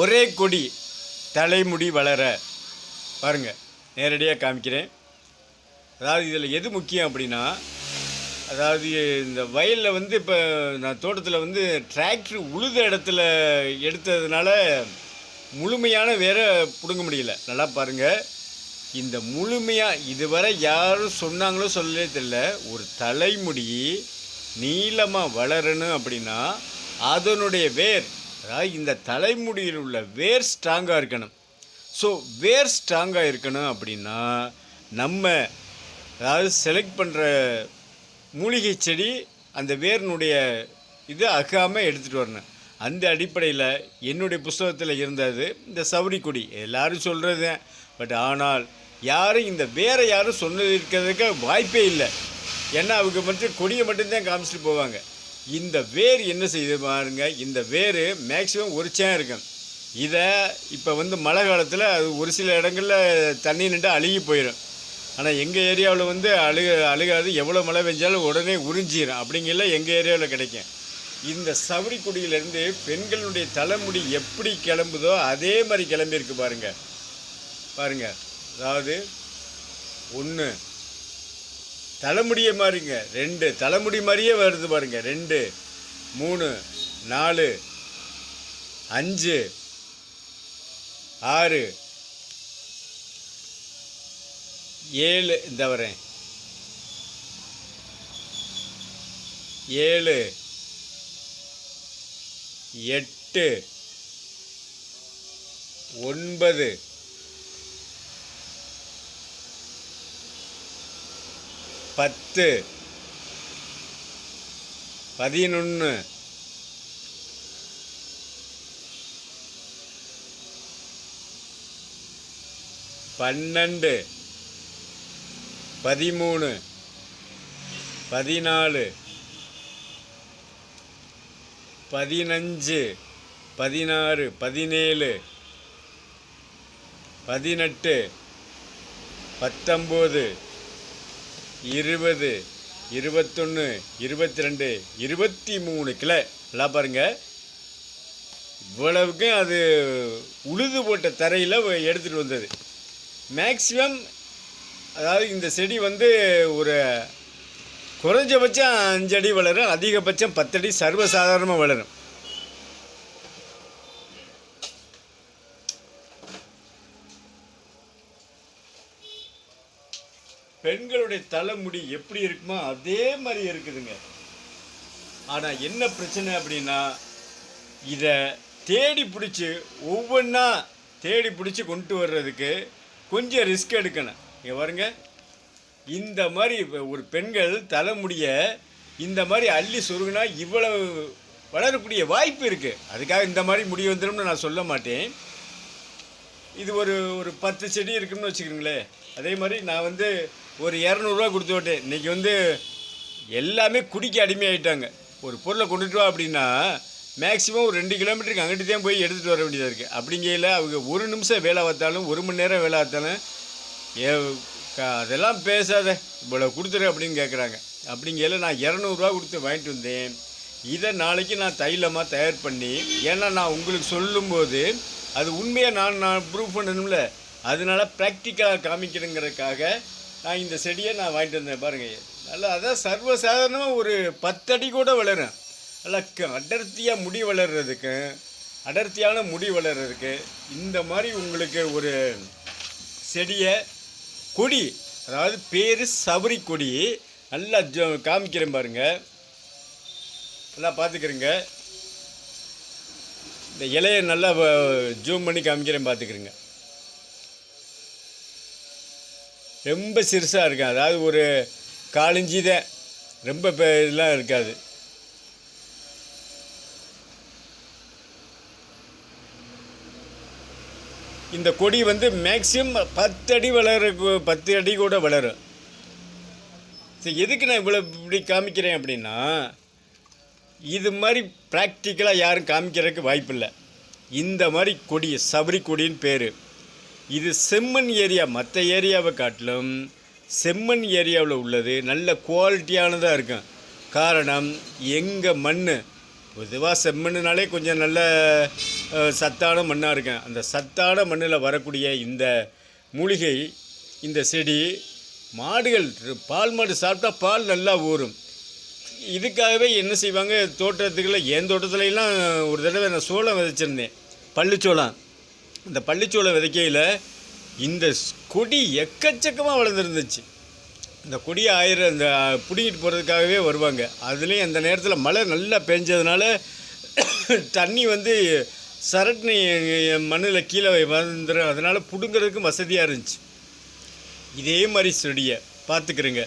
ஒரே கொடி தலைமுடி வளர. பாருங்க நேரடியாக காமிக்கிறேன். அதாவது இதில் எது முக்கியம் அப்படின்னா அதாவது இந்த வயலில் வந்து இப்போ நான் தோட்டத்தில் வந்து டிராக்டர் உழுத இடத்துல எடுத்ததுனால முழுமையான வேற பிடுங்க முடியல. நல்லா பாருங்கள் இந்த முழுமையாக இதுவரை யாரும் சொன்னாங்களோ சொல்லவே தெரியல. ஒரு தலைமுடி நீளமாக வளரணும் அப்படின்னா அதனுடைய வேர் அதாவது இந்த தலைமுடியில் உள்ள வேர் ஸ்ட்ராங்காக இருக்கணும். ஸோ வேர் ஸ்ட்ராங்காக இருக்கணும் அப்படின்னா நம்ம அதாவது செலக்ட் பண்ணுற மூலிகை செடி அந்த வேரினுடைய இது அகாமல் எடுத்துகிட்டு வரணும். அந்த அடிப்படையில் என்னுடைய புஸ்தகத்தில் இருந்தது இந்த சவுரி கொடி. எல்லாரும் சொல்கிறது பட் ஆனால் யாரும் இந்த வேறு யாரும் சொன்னது இருக்கிறதுக்கு வாய்ப்பே இல்லை. ஏன்னா அவங்க மட்டும் கொடியை மட்டும்தான் காமிச்சிட்டு போவாங்க. இந்த வேர் என்ன செய்யுது பாருங்க இந்த வேர் மேக்ஸிமம் உரிச்சா இருக்கும். இதை இப்போ வந்து மழை காலத்தில் அது ஒரு சில இடங்களில் தண்ணி நின்று அழுகி போயிடும் ஆனால் எங்கள் ஏரியாவில் வந்து அழுக அழுகாது எவ்வளோ மழை பெஞ்சாலும் உடனே உறிஞ்சிடும் அப்படிங்கல எங்கள் ஏரியாவில் கிடைக்கும். இந்த சவுரி பெண்களுடைய தலைமுடி எப்படி கிளம்புதோ அதே மாதிரி கிளம்பியிருக்கு பாருங்கள் பாருங்க. அதாவது ஒன்று தலைமுடியை மாதிரிங்க ரெண்டு. தலைமுடி மாதிரியே வருது பாருங்க. ரெண்டு மூணு நாலு அஞ்சு ஆறு ஏழு. இந்த வரேன். ஏழு எட்டு ஒன்பது பத்து. பதினொன்று பன்னெண்டு. பதிமூணு. பதினாலு. பதினஞ்சு. பதினாறு. பதினேழு. பதினெட்டு. பத்தொம்போது. இருபது இருபத்தொன்று இருபத்தி ரெண்டு இருபத்தி மூணு கிலோ நல்லா பாருங்க. இவ்வளவுக்கும் அது உழுது போட்ட தரையில் எடுத்துகிட்டு வந்தது. மேக்ஸிமம் அதாவது இந்த செடி வந்து ஒரு குறைஞ்சபட்சம் அஞ்சடி வளரும் அதிகபட்சம் பத்தடி சர்வசாதாரணமாக வளரும். பெண்களுடைய தலைமுடி எப்படி இருக்குமோ அதே மாதிரி இருக்குதுங்க. ஆனால் என்ன பிரச்சனை அப்படின்னா இதை தேடி பிடிச்சி ஒவ்வொன்றா தேடி பிடிச்சி கொண்டு வர்றதுக்கு கொஞ்சம் ரிஸ்க் எடுக்கணும். இங்கே பாருங்க. இந்த மாதிரி ஒரு பெண்கள் தலைமுடியை இந்த மாதிரி அள்ளி சுருங்கினா இவ்வளவு வளரக்கூடிய வாய்ப்பு இருக்குது அதுக்காக இந்த மாதிரி முடி வந்துடும்னு நான் சொல்ல மாட்டேன். இது ஒரு ஒரு பத்து செடி இருக்குன்னு வச்சுக்கிறீங்களே அதே மாதிரி நான் வந்து ஒரு இரநூறுவா கொடுத்து விட்டு இன்றைக்கி வந்து எல்லாமே குடிக்க அடிமையாயிட்டாங்க. ஒரு பொருளை கொண்டுட்டு வா அப்படின்னா மேக்ஸிமம் ஒரு ரெண்டு கிலோமீட்டருக்கு அங்கிட்டு தான் போய் எடுத்துகிட்டு வர வேண்டியதாக இருக்குது அப்படிங்கையில் அவங்க ஒரு நிமிஷம் வேலை பார்த்தாலும் ஒரு மணி நேரம் வேலை பார்த்தாலும் ஏ அதெல்லாம் பேசாத இவ்வளோ கொடுத்துரு அப்படின்னு கேட்குறாங்க அப்படிங்கையில் நான் இரநூறுவா கொடுத்து வாங்கிட்டு வந்தேன். இதை நாளைக்கு நான் தைலமாக தயார் பண்ணி ஏன்னா நான் உங்களுக்கு சொல்லும்போது அது உண்மையாக நான் நான் ப்ரூவ் பண்ணணும்ல. அதனால் ப்ராக்டிக்கலாக காமிக்கிறேங்கிறதுக்காக நான் இந்த செடியை நான் வாங்கிட்டு வந்தேன் பாருங்கள் நல்லா அதான் சர்வசாதாரணமாக ஒரு பத்தடி கூட வளரும். நல்லா க- முடி வளர்றதுக்கு அடர்த்தியான முடி வளர்றதுக்கு இந்த மாதிரி உங்களுக்கு ஒரு செடியை கொடி அதாவது பேர் சபரி கொடி நல்லா ஜ காமிக்கிறேன் பாருங்கள் நல்லா பார்த்துக்கிறேங்க. இந்த இலையை நல்லா ஜூம் பண்ணி காமிக்கிறேன் பார்த்துக்கிறேங்க. ரொம்ப சிறுசாக இருக்கும் அதாவது ஒரு காலஞ்சி தான். ரொம்ப பெ- இதெல்லாம் இருக்காது. இந்த கொடி வந்து மேக்ஸிமம் பத்து அடி வளர பத்து அடி கூட வளரும். சரி எதுக்கு நான் இவ்வளோ இப்படி காமிக்கிறேன் அப்படின்னா இது மாதிரி ப்ராக்டிக்கலாக யாரும் காமிக்கிறதுக்கு வாய்ப்பில்லை. இந்த மாதிரி கொடி சபரி கொடின்னு பேர். இது செம்மண் ஏரியா. மற்ற ஏரியாவை காட்டிலும் செம்மண் ஏரியாவில் உள்ளது நல்ல குவாலிட்டியானதாக இருக்கும். காரணம் எங்கள் மண் பொதுவாக செம்மண்ணுனாலே கொஞ்சம் நல்ல சத்தான மண்ணாக இருக்கும். அந்த சத்தான மண்ணில் வரக்கூடிய இந்த மூலிகை இந்த செடி மாடுகள் பால் மாடு சாப்பிட்டா பால் நல்லா ஊறும். இதுக்காகவே என்ன செய்வாங்க? தோட்டத்துக்குள்ள என் தோட்டத்துலலாம் ஒரு தடவை நான் சோளம் விதைச்சிருந்தேன். பள்ளிச்சோளம். இந்த பள்ளிச்சோளம் விதைக்கையில் இந்த ஸ்- கொடி எக்கச்சக்கமாக வளர்ந்துருந்துச்சு. இந்த கொடி ஆயிரம் இந்த பிடிங்கிட்டு போகிறதுக்காகவே வருவாங்க. அதுலேயும் அந்த நேரத்தில் மழை நல்லா பெஞ்சதுனால தண்ணி வந்து சரட்னி மண்ணில் கீழே வந்துடும் அதனால் பிடுங்கிறதுக்கும் வசதியாக இருந்துச்சு. இதே மாதிரி செடியை பார்த்துக்கிறேங்க.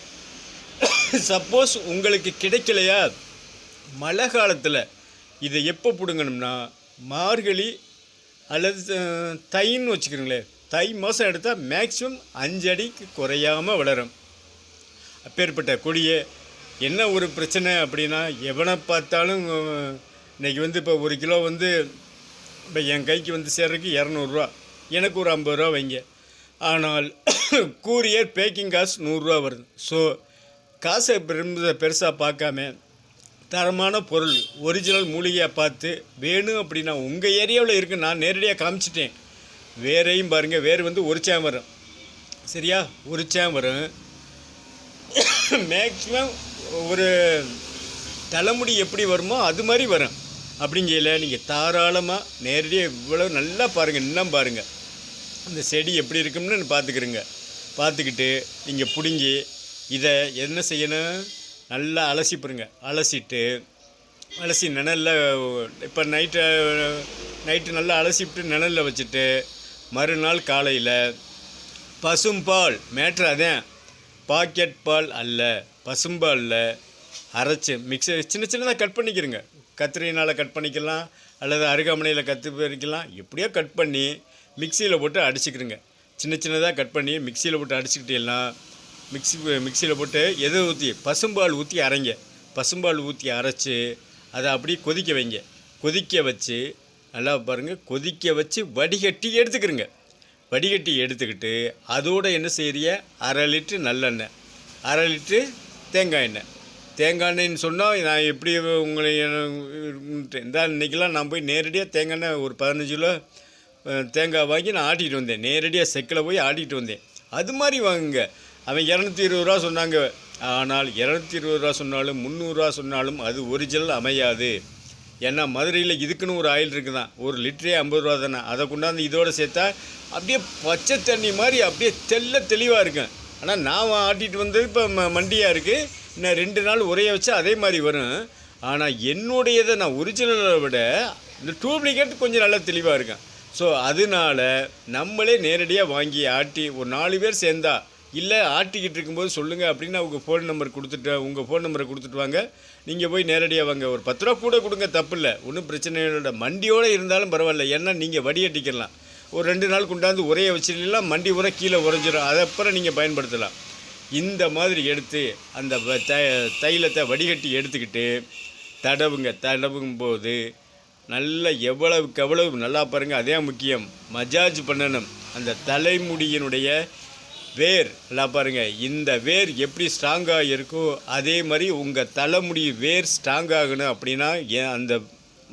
சப்போஸ் உங்களுக்கு கிடைக்கலையா? மழை காலத்தில் இதை எப்போ பிடுங்கணும்னா மார்கழி அல்லது தைன்னு வச்சுக்கிறீங்களேன் தை மாதம் எடுத்தால் மேக்ஸிமம் அஞ்சு அடிக்கு குறையாமல் வளரும். அப்பேற்பட்ட கொடியை என்ன ஒரு பிரச்சனை அப்படின்னா எவனை பார்த்தாலும் இன்றைக்கி இன்னைக்கு வந்து இப்போ ஒரு கிலோ வந்து இப்போ என் கைக்கு வந்து சேர்றதுக்கு இரநூறுவா. எனக்கு ஒரு ஐம்பது ரூபா வைங்க. ஆனால் கூரியர் பேக்கிங் காசு நூறுரூவா வருது. ஸோ காசை பெரும்ப பெருசாக பார்க்காம தரமான பொருள் ஒரிஜினல் மூலிகையாக பார்த்து வேணும் அப்படின்னா உங்கள் ஏரியாவில் இருக்குது நான் நேரடியாக காமிச்சிட்டேன். வேரையும் பாருங்கள் வேறு வந்து ஒரு வரும் சரியா? ஒரு வரும் மேக்ஸிமம் ஒரு தலைமுடி எப்படி வருமோ அது மாதிரி வரும். அப்படிங்கையில் நீங்கள் தாராளமாக நேரடியாக இவ்வளோ நல்லா பாருங்கள் இன்னும் பாருங்கள் அந்த செடி எப்படி இருக்கும்னு பார்த்துக்கிறங்க பார்த்துக்கிட்டு நீங்கள் பிடுங்கி இதை என்ன செய்யணும்? நல்லா அலசிப்பிடுங்க அலசிட்டு அலசி நிழலில் இப்போ நைட்டு நைட்டு நல்லா அலசிவிட்டு நிழலில் வச்சுட்டு மறுநாள் காலையில் பசும்பால் மேட்ரு அதான். பாக்கெட் பால் அல்ல பசும்பாலில் அரைச்சி மிக்ஸி சின்ன சின்னதாக கட் பண்ணிக்கிறங்க. கத்திரினால் கட் பண்ணிக்கலாம் அல்லது அருகாமனையில் கத்து பறிக்கலாம் எப்படியோ கட் பண்ணி மிக்சியில் போட்டு அடிச்சுக்கிறங்க. சின்ன சின்னதாக கட் பண்ணி மிக்சியில் போட்டு அடிச்சுக்கிட்டீங்கன்னா மிக்ஸி மிக்சியில் போட்டு எதை ஊற்றி பசும்பால் ஊற்றி அரைங்க. பசும்பால் ஊற்றி அரைச்சி அதை அப்படியே கொதிக்க வைங்க. கொதிக்க வச்சு நல்லா பாருங்கள் கொதிக்க வச்சு வடிகட்டி எடுத்துக்கிறங்க வடிகட்டி எடுத்துக்கிட்டு அதோட என்ன செய்கிறிய அரை லிட்ரு நல்லெண்ணெய். அரை லிட்ரு தேங்காய் எண்ணெய். தேங்காய் எண்ணெய்ன்னு சொன்னால் நான் எப்படி உங்களை இந்த இன்றைக்கெலாம் நான் போய் நேரடியாக தேங்காய் எண்ணெய் ஒரு பதினஞ்சு கிலோ தேங்காய் வாங்கி நான் ஆட்டிகிட்டு வந்தேன். நேரடியாக செக்கில் போய் ஆட்டிகிட்டு வந்தேன். அது மாதிரி வாங்குங்க. அவன் இரநூத்தி இருபது ரூபா சொன்னாங்க. ஆனால் இரநூத்தி இருபது ரூபா சொன்னாலும் முந்நூறுரூவா சொன்னாலும் அது ஒரிஜினல் அமையாது. ஏன்னா மதுரையில் இதுக்குன்னு ஒரு ஆயில் இருக்குதான். ஒரு லிட்டரே ஐம்பது ரூபா தானே. அதை கொண்டாந்து இதோடு சேர்த்தா அப்படியே பச்சை தண்ணி மாதிரி அப்படியே தெல்ல தெளிவாக இருக்கும். ஆனால் நான் ஆட்டிகிட்டு வந்தது இப்போ ம மண்டியாக இருக்குது இன்னும் ரெண்டு நாள் உரைய வச்சா அதே மாதிரி வரும். ஆனால் என்னுடையதை நான் ஒரிஜினலை விட இந்த டூப்ளிகேட் கொஞ்சம் நல்லா தெளிவாக இருக்கும். ஸோ அதனால நம்மளே நேரடியாக வாங்கி ஆட்டி ஒரு நாலு பேர் சேர்ந்தா இல்லை ஆட்டிக்கிட்டு இருக்கும்போது சொல்லுங்கள் அப்படின்னு அவங்க ஃபோன் நம்பர் கொடுத்துட்டு உங்கள் ஃபோன் நம்பரை கொடுத்துட்டு வாங்க. நீங்கள் போய் நேரடியாக வாங்க. ஒரு பத்து ரூபா கூட கொடுங்க தப்பு இல்லை. ஒன்றும் பிரச்சனை இல்லை. மண்டியோடு இருந்தாலும் பரவாயில்ல. ஏன்னா நீங்கள் வடிகட்டிக்கலாம் ஒரு ரெண்டு நாள் கொண்டாந்து உரைய வச்சிடலாம். மண்டி உரை கீழே உறைஞ்சிடும் அதை அப்புறம் நீங்கள் பயன்படுத்தலாம். இந்த மாதிரி எடுத்து அந்த த தைலத்தை வடிகட்டி எடுத்துக்கிட்டு தடவுங்க தடவும் போது நல்லா எவ்வளவுக்கு எவ்வளவு நல்லா பாருங்கள் அதே முக்கியம். மஜாஜ் பண்ணணும். அந்த தலைமுடியினுடைய வேர். நல்லா பாருங்க. இந்த வேர் எப்படி ஸ்ட்ராங்காக இருக்கோ அதே மாதிரி உங்கள் தலைமுடி வேர் ஸ்ட்ராங்காகணும் அப்படின்னா ஏன் அந்த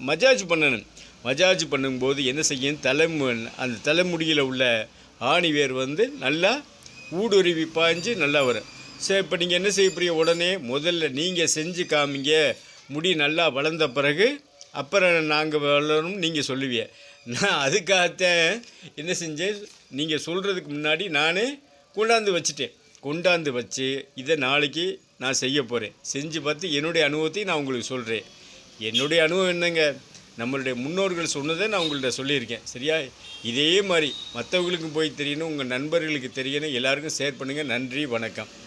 மஜாஜ் பண்ணணும். மஜாஜ் பண்ணும்போது என்ன செய்யும்? தலைமு அந்த தலைமுடியில் உள்ள ஆணி வேர் வந்து நல்லா ஊடுருவி பாய்ஞ்சு நல்லா வரும். சரி இப்போ நீங்கள் என்ன செய்ய போறீங்க? உடனே முதல்ல நீங்கள் செஞ்சு காமிங்க. முடி நல்லா வளர்ந்த பிறகு அப்புறம் நாங்கள் வளரணும் நீங்கள் சொல்லுவீங்க நான் அதுக்காகத்தான் என்ன செஞ்சேன்? நீங்கள் சொல்கிறதுக்கு முன்னாடி நானே கொண்டாந்து வச்சுட்டேன். கொண்டாந்து வச்சு இதை நாளைக்கு நான் செய்ய போகிறேன் செஞ்சு பார்த்து என்னுடைய அனுபவத்தை நான் உங்களுக்கு சொல்கிறேன் என்னுடைய அனுபவம் என்னங்க? நம்மளுடைய முன்னோர்கள் சொன்னதை நான் உங்கள்கிட்ட சொல்லியிருக்கேன். சரியா? இதே மாதிரி மற்றவங்களுக்கும் போய் தெரியணும் உங்கள் நண்பர்களுக்கு தெரியணும். எல்லாருக்கும் ஷேர் பண்ணுங்கள் நன்றி வணக்கம்.